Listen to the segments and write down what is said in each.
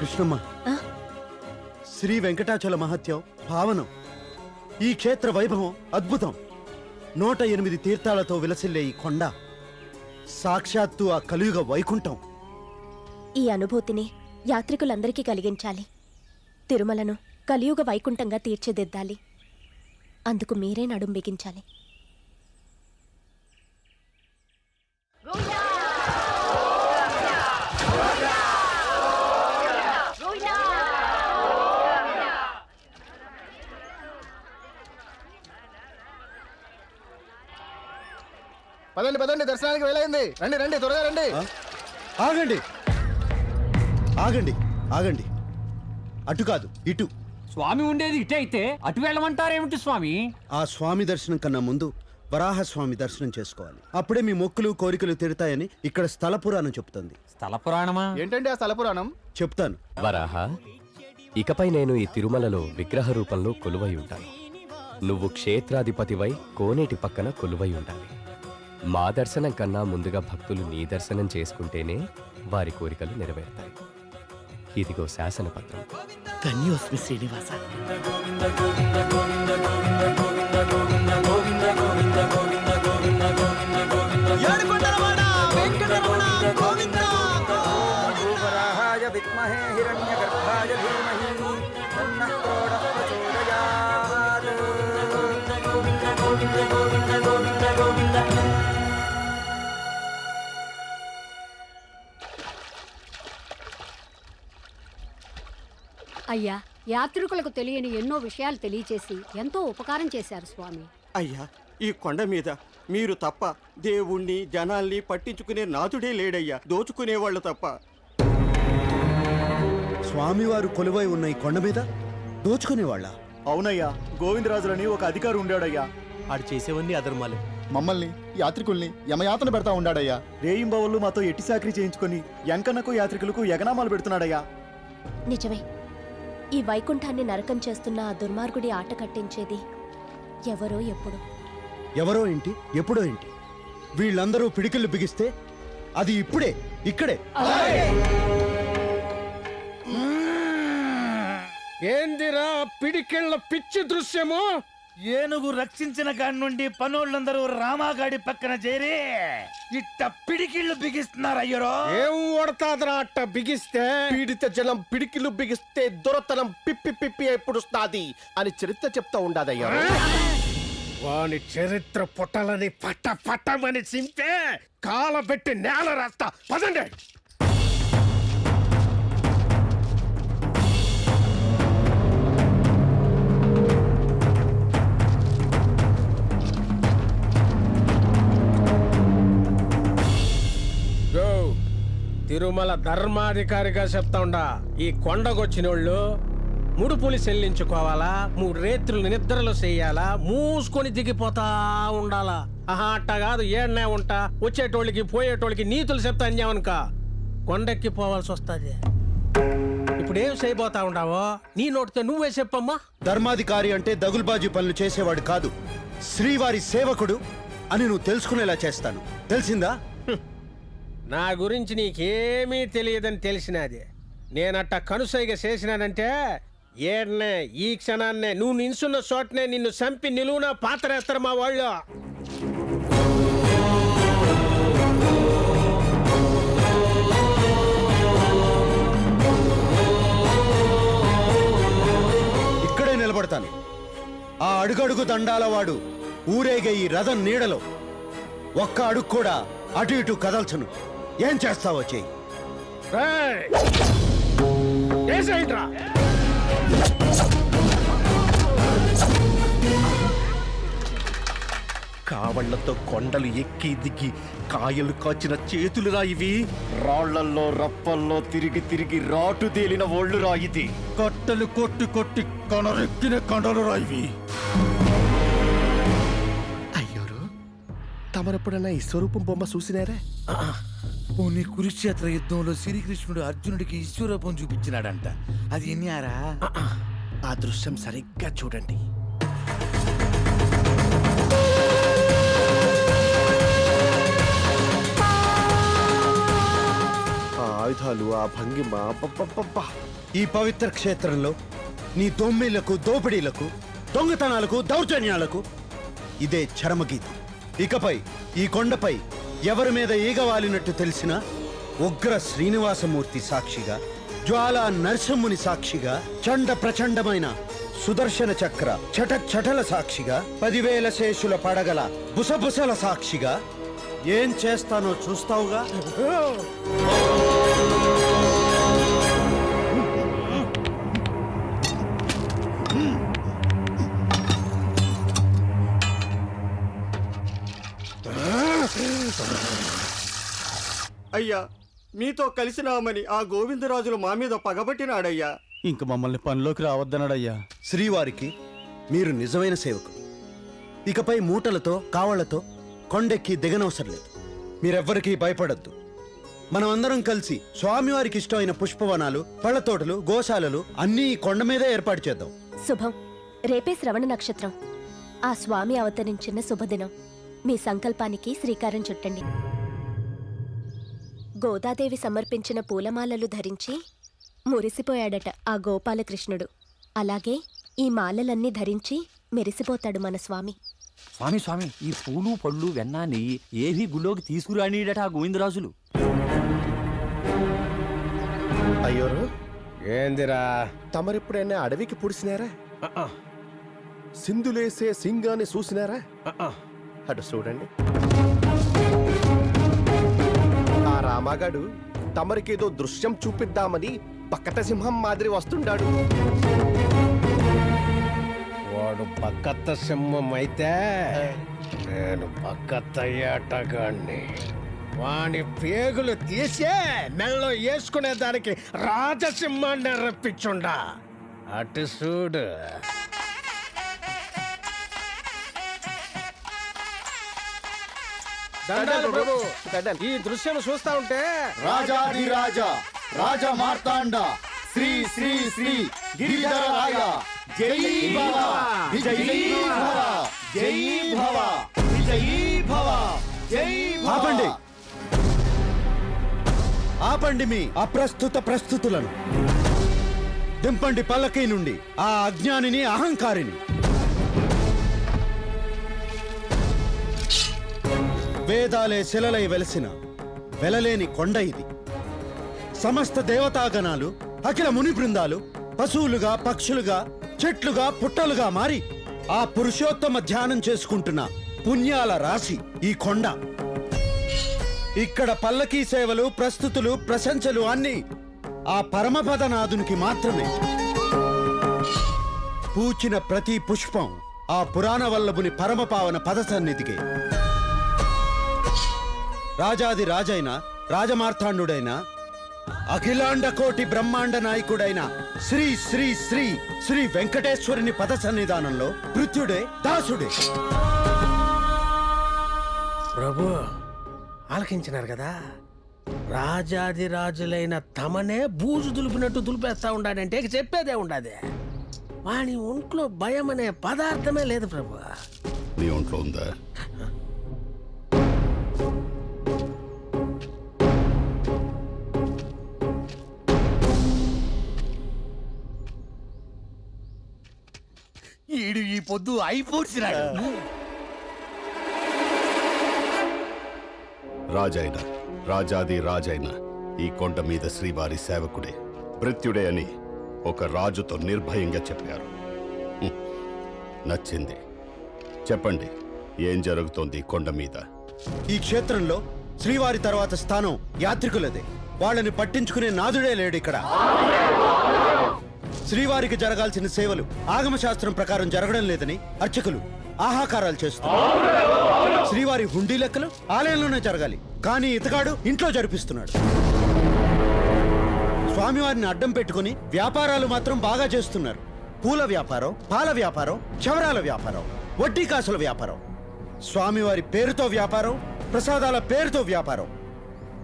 కృష్ణమ్మ? శ్రీ వెంకటాచల మహత్యం పావనం ఈ క్షేత్ర వైభవం అద్భుతం. నూట ఎనిమిది తీర్థాలతో విలసిల్లే ఈ కొండ సాక్షాత్తు ఆ కలియుగ వైకుంఠం. ఈ అనుభూతిని యాత్రికులందరికీ కలిగించాలి. తిరుమలను కలియుగ వైకుంఠంగా తీర్చిదిద్దాలి. అందుకు మీరే నడుం బిగించాలి. పదండి పదండి దర్శనానికి వేలైంది. రండి రండి త్వరగా రండి? ఆగండి. ఆగండి ఆగండి. అటు కాదు ఇటు. స్వామి ఉండేది ఇటే అయితే అటు వెళ్ళమంటారేమిటి స్వామి? ఆ స్వామి దర్శనం కన్నా ముందు వరాహస్వామి దర్శనం చేసుకోవాలి. అప్పుడే మీ మొక్కులు కోరికలు తీరుతాయని ఇక్కడ స్థల పురాణం చెప్తుంది. స్థల పురాణమా? ఏంటండి ఆ స్థల పురాణం? చెప్తాను. వరాహ ఇకపై నేను ఈ తిరుమలలో విగ్రహ రూపంలో కొలువై ఉంటాను. నువ్వు క్షేత్రాధిపతివై కోనేటి పక్కన కొలువై ఉండాలి. మా దర్శనం కన్నా ముందుగా భక్తులు నీ దర్శనం చేసుకుంటేనే వారి కోరికలు నెరవేరుతాయి. ఇదిగో శాసనపత్రం. ధన్యోస్మి శ్రీనివాస. భూవరాహాయ విద్మహే హిరణ్యగర్భాయ ధీమహి తన్నః ప్రోఢః ప్రచోదయాత్ అయ్యా యాత్రికులకు తెలియని ఎన్నో విషయాలు తెలియచేసి ఎంతో ఉపకారం చేశారు స్వామి. అయ్యా ఈ కొండ మీద మీరు తప్ప దేవుణ్ణి జనాల్ని పట్టించుకునే నాథుడే లేడయ్యా. దోచుకునేవాళ్ళు తప్ప. స్వామివారు కొలువై ఉన్న ఈ కొండ మీద దోచుకునేవాళ్ళ? అవునయ్యా గోవిందరాజులని ఒక అధికారి ఉండాడయ్యా. ఆడు చేసేవన్నీ అధర్మాలే. మమ్మల్ని యాత్రికుల్ని యమయాతన పెడతా ఉండాడయ్యా. రేయింబవళ్ళు మాతో ఎట్టి సాకరీ చేయించుకొని ఎంకన్నకు యాత్రికులకు ఎగనామాలు పెడుతున్నాడయ్యా. నిజమే. ఈ వైకుంఠాన్ని నరకం చేస్తున్న ఆ దుర్మార్గుడి ఆట కట్టించేది ఎవరో ఎప్పుడు. ఎవరో ఏంటి? ఎప్పుడో ఏంటి? వీళ్ళందరూ పిడికిళ్ళు బిగిస్తే అది ఇప్పుడే ఇక్కడే. ఏందిరా పిడికిళ్ళ పిచ్చి దృశ్యము? ఏనుగు రక్షించిన కాడి నుండి పనోళ్ళందరూ రామాగాడి పక్కన చేరి ఇట్ట పిడికిళ్ళు బిగిస్తున్నారు అయ్యరో ఏం ఓడతాదరా అట్ట బిగిస్తే? పీడిత జనం పిడికిలు బిగిస్తే దొరతనం పిప్పి పిప్పి ఎప్పుడుస్తాది అని చరిత్ర చెప్తా ఉండాదయ్యా. వాని చరిత్ర పుట్టలని పట్ట పట్టమని చింపే కాలబెట్టి నేల రాస్తా. పదండి. తిరుమల ధర్మాధికారిగా చెప్తా ఉండా ఈ కొండకొచ్చినోళ్ళు ముడుపులు చెల్లించుకోవాలా మూడు రేత్రులు నిద్రలు చేయాలా మూసుకొని దిగిపోతా ఉండాలా. ఆహా అట్ట కాదు ఏడనే ఉంటా వచ్చేటోళ్ళకి పోయేటోళ్ళకి నీతులు చెప్తా అన్యావనుక కొండెక్కి పోవాల్సి వస్తుంది. ఇప్పుడు ఏం చేయబోతా ఉండావో నీ నోటితో నువ్వే చెప్పమ్మా. ధర్మాధికారి అంటే దగుల్బాజీ పనులు చేసేవాడు కాదు. శ్రీవారి సేవకుడు అని నువ్వు తెలుసుకునేలా చేస్తాను. తెలిసిందా? నా గురించి నీకేమీ తెలియదని తెలిసినది. నేనట్ట కనుసైగ చేసినానంటే ఏడ్నే ఈ క్షణాన్నే నువ్వు నిన్సున్న చోటనే నిన్ను చంపి నిలువున పాతరేస్తారు మా వాళ్ళు. ఇక్కడే నిలబడతాను. ఆ అడుగడుగు దండాల వాడు ఊరేగే ఈ రథం నీడలో. ఒక్క అడుగు కూడా అటు ఇటు కదల్చను. ఏం చేస్తావో చెయ్యి. కావళ్ళతో కొండలు ఎక్కి దిగి కాయలు కాచిన చేతులురా ఇవి. రాళ్ళల్లో రప్పల్లో తిరిగి తిరిగి రాటు తేలిన ఒళ్ళు రాయిది కట్టెలు కొట్టి కొట్టి కనరెక్కిన కండలు ఇవి. అయ్యోరు తమరెప్పుడన్నా ఈ స్వరూపం బొమ్మ చూసినారే? పోనీ కురుక్షేత్ర యుద్ధంలో శ్రీకృష్ణుడు అర్జునుడికి ఈశ్వరూపం చూపించినాడంట. అది ఎన్యారా ఆ దృశ్యం సరిగ్గా చూడండి. ఆ ఆయుధాలు ఆ భంగిమ అబ్బబ్బబ్బబ్బా. ఈ పవిత్ర క్షేత్రంలో నీ దొమ్మిళ్ళకు దోపిడీలకు దొంగతనాలకు దౌర్జన్యాలకు ఇదే చరమగీతం. ఇకపై ఈ కొండపై ఎవరి మీద ఈగవాలినట్టు తెలిసిన ఉగ్ర శ్రీనివాసమూర్తి సాక్షిగా జ్వాల నరసింహుని సాక్షిగా చండ ప్రచండమైన సుదర్శన చక్ర చట చటల సాక్షిగా పదివేల శేషుల పడగల బుసబుసల సాక్షిగా ఏం చేస్తానో చూస్తావుగా? అయ్యా మీతో కలిసినామని ఆ గోవిందరాజులు మా మీద పగబట్టినాడయ్యా. ఇంక మమ్మల్ని పనిలోకి రావద్దన్నాడయ్యా. శ్రీవారికి మీరు నిజమైన సేవకులు. ఇకపై మూటలతో కావళ్ళతో కొండెక్కి దిగనవసరం లేదు. మీరెవ్వరికీ భయపడద్దు. మనం అందరం కలిసి స్వామివారికి ఇష్టమైన పుష్పవనాలు పళ్ళతోటలు గోశాలలు అన్నీ ఈ కొండ మీదే ఏర్పాటు చేద్దాం. శుభం. రేపే శ్రవణ నక్షత్రం. ఆ స్వామి అవతరించిన శుభదినం. మీ సంకల్పానికి శ్రీకారం చుట్టండి. గోదాదేవి సమర్పించిన పూలమాలలు ధరించి మురిసిపోయాడట ఆ గోపాలకృష్ణుడు. అలాగే ఈ మాలలన్నీ ధరించి మెరిసిపోతాడు మన స్వామి. స్వామి స్వామి ఈ పూలు పళ్ళు వెన్న నెయ్యి ఏవి గుళ్ళోకి తీసుకురానిడట ఆ గోవిందరాజులు? అయ్యోరు ఏందిరా? తమరెప్పుడైనా అడవికి పుడిసినారా? సింధులేసే సింగాన్ని చూసినారా. అటు చూడండి. రామాగాడు తమరికేదో దృశ్యం చూపిద్దామని పక్కత సింహం మాదిరి వస్తుండాడు. వాడు పక్కత్త సింహం అయితే నేను పక్కత్త ఏటగాణ్ణి వాని పేగులు తీసే మెల్లో వేసుకునే దానికి రాజసింహాన్ని రప్పించుండా. అటు చూడు. దండాలు ప్రభు. ఈ దృశ్యం చూస్తా ఉంటే రాజాది రాజా రాజ మార్తాండ శ్రీ శ్రీ శ్రీ గిరిధర రాయ. జై భవ విజయీ భవ జై భవ విజయీ భవ జై భవ. ఆపండి. ఆపండి మీ అప్రస్తుత ప్రస్తుతులను. దింపండి పల్లకీ నుండి ఆ అజ్ఞానిని అహంకారిని. వేదాలే శిలలై వెలసిన వెలలేని కొండ ఇది. సమస్త దేవతాగణాలు అఖిల ముని బృందాలు పశువులుగా పక్షులుగా చెట్లుగా పుట్టలుగా మారి ఆ పురుషోత్తమ ధ్యానం చేసుకుంటున్న పుణ్యాల రాశి ఈ కొండ. ఇక్కడ పల్లకీ సేవలు ప్రస్తుతులు ప్రశంసలు అన్నీ ఆ పరమపదనాథునికి మాత్రమే. పూచిన ప్రతి పుష్పం ఆ పురాణ వల్లభుని పరమపావన పద సన్నిధికే రాజాది రాజైన రాజమార్తాండుడైన అఖిలాండ కోటి బ్రహ్మాండ నాయకుడైన శ్రీ శ్రీ శ్రీ శ్రీ వెంకటేశ్వరుని పద సన్నిధానంలో మృత్యుడే దాసుడే. ప్రభు ఆలకించినారు కదా? రాజాది రాజులైన తమనే బూజు దులిపినట్టు దులిపేస్తా ఉండాడంటే చెప్పేదే ఉండాది. వాని ఒంట్లో భయం అనే పదార్థమే లేదు ప్రభు. నీ ఒంట్లో ఉందా? ఈడు ఈ పొద్దు అయిపోడ్చినాడు రాజైన రాజాది రాజైన ఈ కొండ మీద శ్రీవారి సేవకుడే భృత్యుడే అని ఒక రాజుతో నిర్భయంగా చెప్పారు. నచ్చింది. చెప్పండి ఏం జరుగుతోంది ఈ కొండ మీద? ఈ క్షేత్రంలో శ్రీవారి తర్వాత స్థానం యాత్రికులదే. వాళ్ళని పట్టించుకునే నాదుడే లేడు ఇక్కడ. శ్రీవారికి జరగాల్సిన సేవలు ఆగమ శాస్త్రం ప్రకారం జరగడం లేదని అర్చకులు ఆహాకారాలు చేస్తున్నారు. శ్రీవారి హుండీ లెక్కలు ఆలయంలోనే జరగాలి. కానీ ఇతగాడు ఇంట్లో జరిపిస్తున్నాడు. స్వామివారిని అడ్డం పెట్టుకుని వ్యాపారాలు మాత్రం బాగా చేస్తున్నారు. పూల వ్యాపారం పాల వ్యాపారం చవరాల వ్యాపారం వడ్డీ కాసుల వ్యాపారం స్వామివారి పేరుతో వ్యాపారం ప్రసాదాల పేరుతో వ్యాపారం.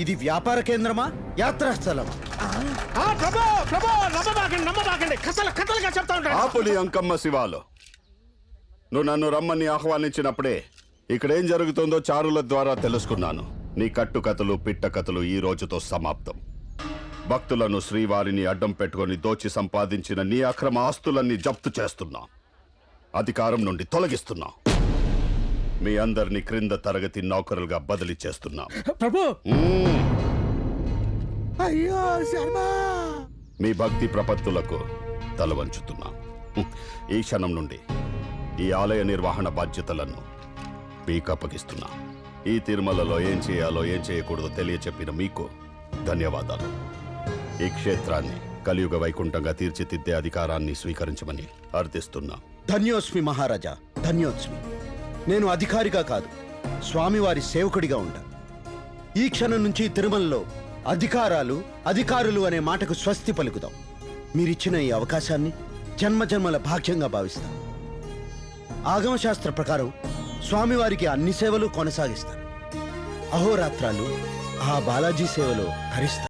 ఇది వ్యాపార కేంద్రమా యాత్రాస్థలమా ప్రభు ప్రభు నమ్మబాకండి నమ్మబాకండి. కథలు కథలుగా చెప్తా ఉంటాడు. ఆపులి అంకమ్మ శివాలు. నువ్వు నన్ను రమ్మని ఆహ్వానించినప్పుడే ఇక్కడేం జరుగుతుందో చారుల ద్వారా తెలుసుకున్నాను. నీ కట్టుకథలు పిట్టకథలు ఈ రోజుతో సమాప్తం. భక్తులను శ్రీవారిని అడ్డం పెట్టుకొని దోచి సంపాదించిన నీ అక్రమ ఆస్తులన్నీ జప్తు చేస్తున్నా. అధికారం నుండి తొలగిస్తున్నా. మీ అందరినీ క్రింద తరగతి నౌకరులుగా బదిలీ చేస్తున్నా. ప్రభు. అయ్యో శర్మ! మీ భక్తి ప్రపత్తులకు తల వంచుతున్నా. హ్మ్. ఈ క్షణం నుండి ఈ ఆలయ నిర్వహణ బాధ్యతలను మీకు అప్పగిస్తున్నా. ఈ తిరుమలలో ఏం చేయాలో ఏం చేయకూడదో తెలియచెప్పిన మీకు ధన్యవాదాలు. ఈ క్షేత్రాన్ని కలియుగ వైకుంఠంగా తీర్చిదిద్దే అధికారాన్ని స్వీకరించమని అర్థిస్తున్నా. ధన్యోస్మి మహారాజా ధన్యోస్మి. నేను అధికారిగా కాదు స్వామివారి సేవకుడిగా ఉంటా. ఈ క్షణం నుంచి తిరుమలలో అధికారాలు అధికారులు అనే మాటకు స్వస్తి పలుకుదాం మీరిచ్చిన ఈ అవకాశాన్ని జన్మజన్మల భాగ్యంగా భావిస్తాం. ఆగమశాస్త్ర ప్రకారం స్వామివారికి అన్ని సేవలు కొనసాగిస్తాను అహోరాత్రాలు ఆ బాలాజీ సేవలో హరిస్తాను